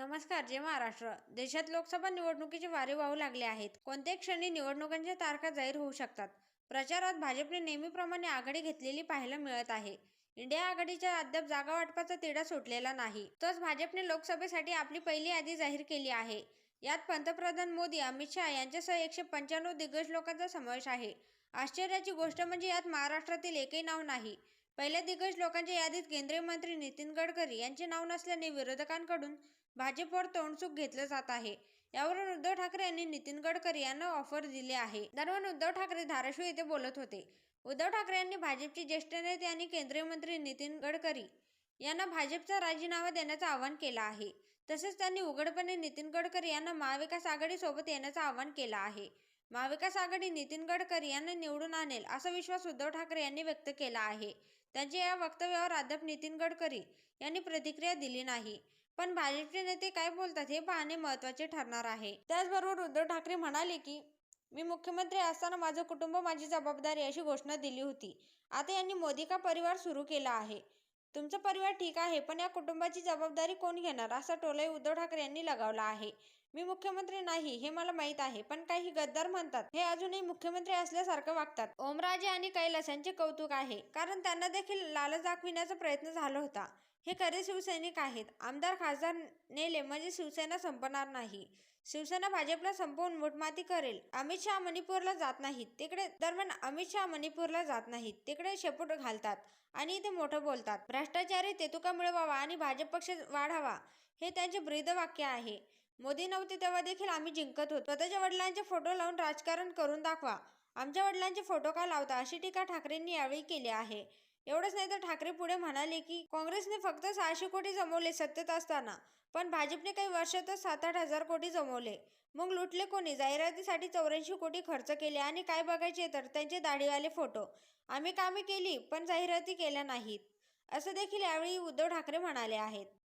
नमस्कार जय महाराष्ट्र. देशात लोकसभा निवडणुकीचे वारे वाहू लागले आहेत. कोणत्याही क्षणी निवडणुकांच्या तारखा जाहीर होऊ शकतात. प्रचारात भाजपने नेहमीप्रमाणे आघाडी घेतलेली पाहायला मिळत आहे. इंडिया आघाडीच्या अद्याप जागा वाटपाचा तिढा सुटलेला नाही. तोच भाजपने लोकसभेसाठी आपली पहिली यादी जाहीर केली आहे. यात पंतप्रधान मोदी अमित शहा यांच्यासह एकशे पंच्याण्णव दिग्गज लोकांचा समावेश आहे. आश्चर्याची गोष्ट म्हणजे यात महाराष्ट्रातील एकही नाव नाही. पहिल्या दिग्गज लोकांच्या यादीत केंद्रीय मंत्री नितीन गडकरी यांचे नाव नसल्याने विरोधकांकडून भाजपवर तोंडसुख घेतलं जात आहे. यावरून उद्धव ठाकरे यांनी नितीन गडकरी यांना ऑफर दिली आहे. दरम्यान उद्धव ठाकरे धाराशिव येथे बोलत होते. उद्धव ठाकरे यांनी भाजपचे ज्येष्ठ नेते आणि केंद्रीय मंत्री नितीन गडकरी यांना भाजपचा राजीनामा देण्याचं आवाहन केलं आहे. तसेच त्यांनी उघडपणे नितीन गडकरी यांना महाविकास आघाडीसोबत येण्याचं आवाहन केलं आहे. महाविकास आघाडी नितीन गडकरी यांना निवडून आणेल असा विश्वास उद्धव ठाकरे यांनी व्यक्त केला आहे. त्यांच्या या वक्तव्यावर अद्याप नितीन गडकरी यांनी प्रतिक्रिया दिली नाही. पण भाजपचे नेते काय बोलतात हे पाहणे महत्त्वाचे ठरणार आहे. त्याचबरोबर उद्धव ठाकरे म्हणाले की मी मुख्यमंत्री असताना माझं कुटुंब माझी जबाबदारी अशी घोषणा दिली होती. आता यांनी मोदी का परिवार सुरू केला आहे? तुमचा परिवार ठीक आहे पण या कुटुंबाची जबाबदारी कोण घेणार? असा टोलाही उद्धव ठाकरे यांनी लगावला आहे. मी मुख्यमंत्री नाही हे मला माहीत आहे पण काही गद्दार म्हणतात हे अजूनही मुख्यमंत्री असल्यासारखं वागतात. ओमराजे आणि कैलास यांचे कौतुक आहे कारण त्यांना देखील लालच दाखविण्याचा प्रयत्न झाला होता. हे खरे शिवसैनिक आहेत. आमदार खासदार नेले म्हणजे शिवसेना संपणार नाही. शिवसेना भाजपला संपवून मुठमाती करेल. अमित शहा मणिपूरला जात नाहीत. तिकडे दरम्यान अमित शहा मणिपूरला जात नाहीत. तिकडे शेपूट घालतात आणि इथे मोठं बोलतात. भ्रष्टाचारी तेतुका मिळवावा आणि भाजप पक्ष वाढावा हे त्यांचे ब्रीदवाक्य आहे. मोदी नव्हते तेव्हा देखील आम्ही जिंकत होतो. स्वतःच्या वडिलांचे फोटो लावून राजकारण करून दाखवा. आमच्या वडिलांचे फोटो का लावता अशी टीका ठाकरेंनी यावेळी केली आहे. एवढंच नाही तर ठाकरे पुढे म्हणाले की काँग्रेसने फक्त सहाशे कोटी जमवले सत्तेत असताना पण भाजपने काही वर्षातच सात आठ हजार कोटी जमवले. मग लुटले कोणी? जाहिरातीसाठी चौऱ्याऐंशी कोटी खर्च केले आणि काय बघायचे तर त्यांचे दाढीवाले फोटो. आम्ही कामे केली पण जाहिराती केल्या नाहीत. असं देखील यावेळी उद्धव ठाकरे म्हणाले आहेत.